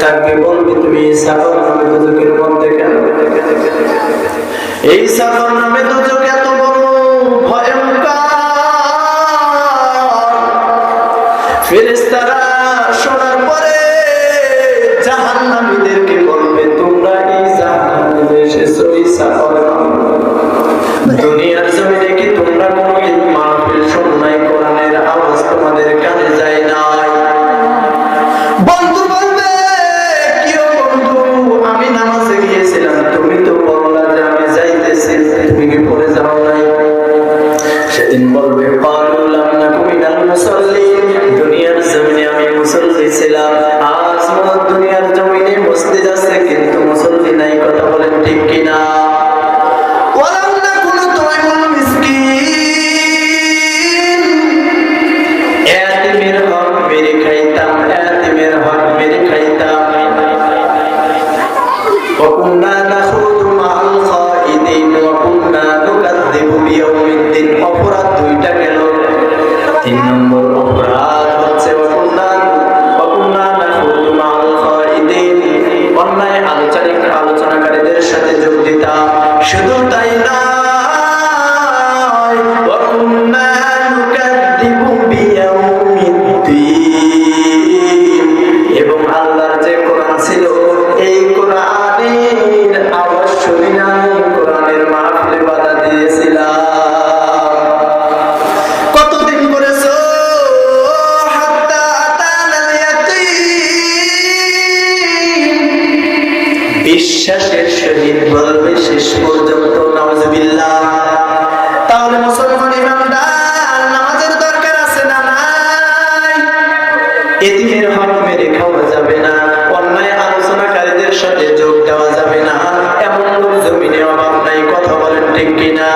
থাকবে বলবে তুমি? এই সাফর নামে দুজকের মধ্যে কেন? এই সাফর নামে দুজক এত বড় ভয়ঙ্কর। ফেরেস্তারা শোনার পরে তোমরা এই in Mother তাহলে মুসলমান ইমানদার, নামাজের দরকার আছে না নাই? এতিমের হক মেরে খাওয়া যাবে না, অন্যায় আলোচনাকারীদের সাথে যোগ দেওয়া যাবে না, এমন লোক জমিনে অভাব নাই, কথা বলেন ঠিক কিনা?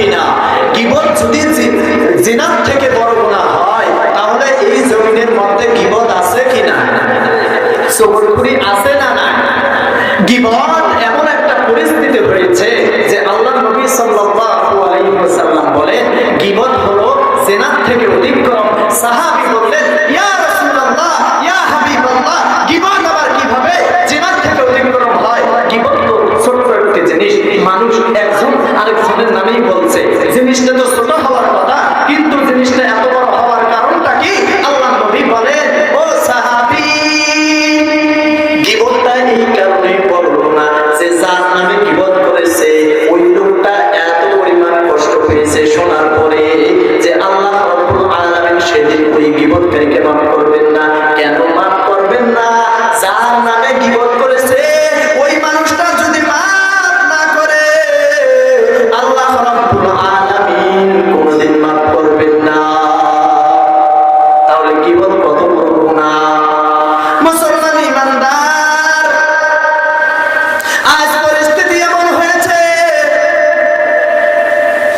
কিনা? কিবত যদি জিনার থেকে বড় গুণা হয়, তাহলে এই জমিনের মধ্যে কিবত আছে কিনা? সবরকুড়ি আছে না না গিবত এমন একটা পরিস্থিতি হয়েছে যে আল্লাহ নবী সাল্লাল্লাহু আলাইহি ওয়াসাল্লাম বলেন, গিবত হলো জেনার থেকে অতিক্রম। কম সাহাবী বললেন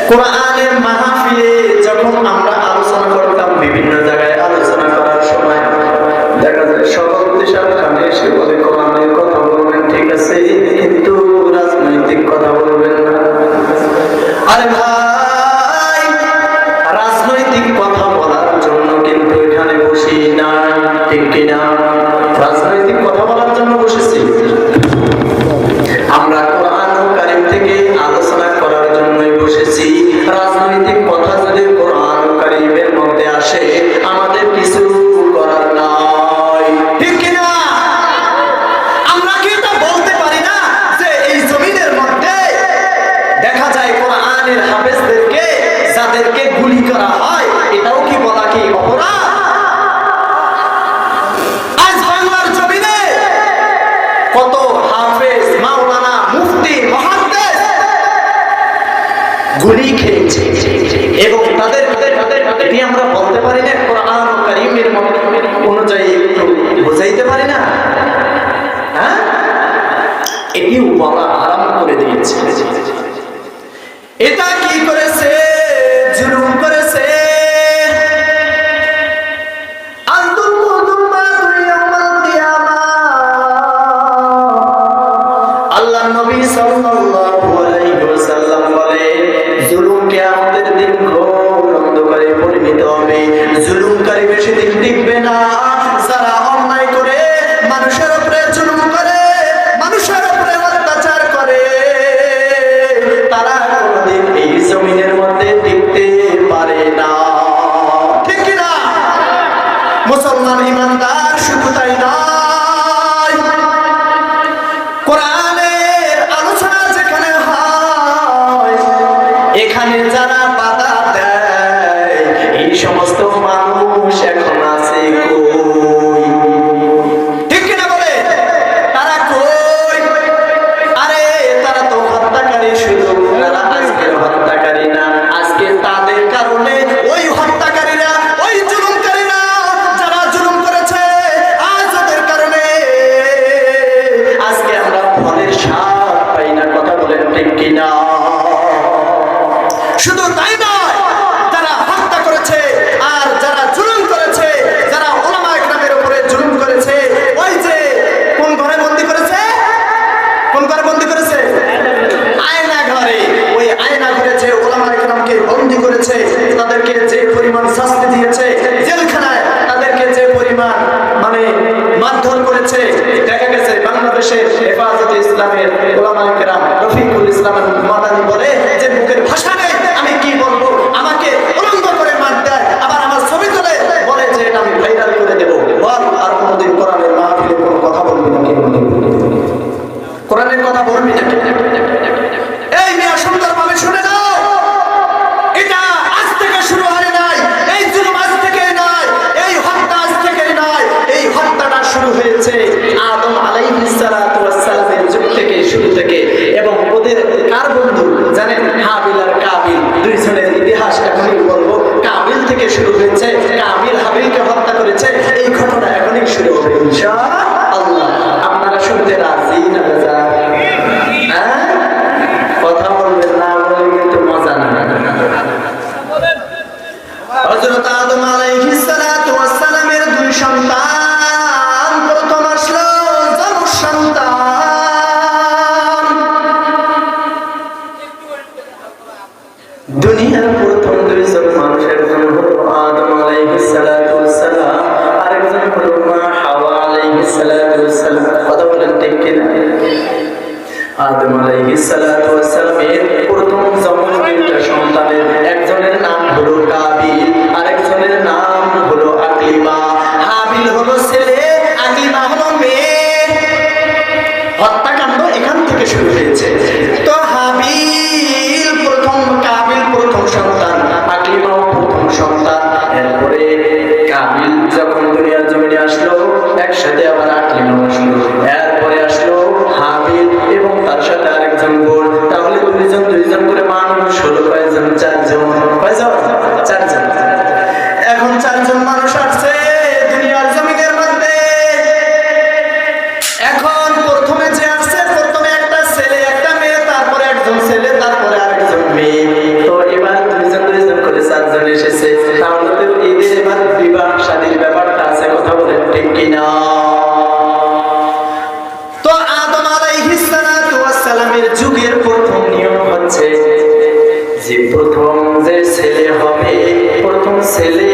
কোরআনের মাহফিলে যখন আমরা আলোচনা করতাম, বিভিন্ন জায়গায় আলোচনা করার সময় দেখা যায় এসে বলে, কোরআনের কথা বলবেন, ঠিক আছে, কিন্তু রাজনৈতিক কথা বলবেন না। আরে ভাই, রাজনৈতিক কথা বলার জন্য কিন্তু এখানে বসি না ঠিক কিনা? গুলি খেয়েছে। এবং তাদের তিনি আমরা বলতে পারি না, কোরআন কারিমের অনুযায়ী একটু বোঝাইতে পারি না? হ্যাঁ? এটিও বলা আরাম করে দিয়েছে। এটা দিতে হবে। জুলুমকারী বেশি দিন দেখবে না। শুধু তাই নয়, যারা হত্যা করেছে আর যারা জুলুম করেছে, যারা ওলামা গ্রামের উপরে জুলুম করেছে, ওই যে কোন ঘরে বন্দি করেছে? কোন ঘরে বন্দি করেছে? আয়না ঘরে। ওই আয়না ঘরে যে ওলামা গ্রামকে বন্দি করেছে, তাদেরকে যে পরিমাণ শাস্তি দিয়েছে মেয়ে তো এবার দুইজন দুইজন করে চারজন এসেছে। তাহলে তো ঈদের এবার বিবাহ শাদীর ব্যাপারটা আছে, কথা বলেন, ঠিক কিনা? তো সালামের যুগের প্রথম নিয়ম হচ্ছে, যে প্রথম যে ছেলে হবে, প্রথম ছেলে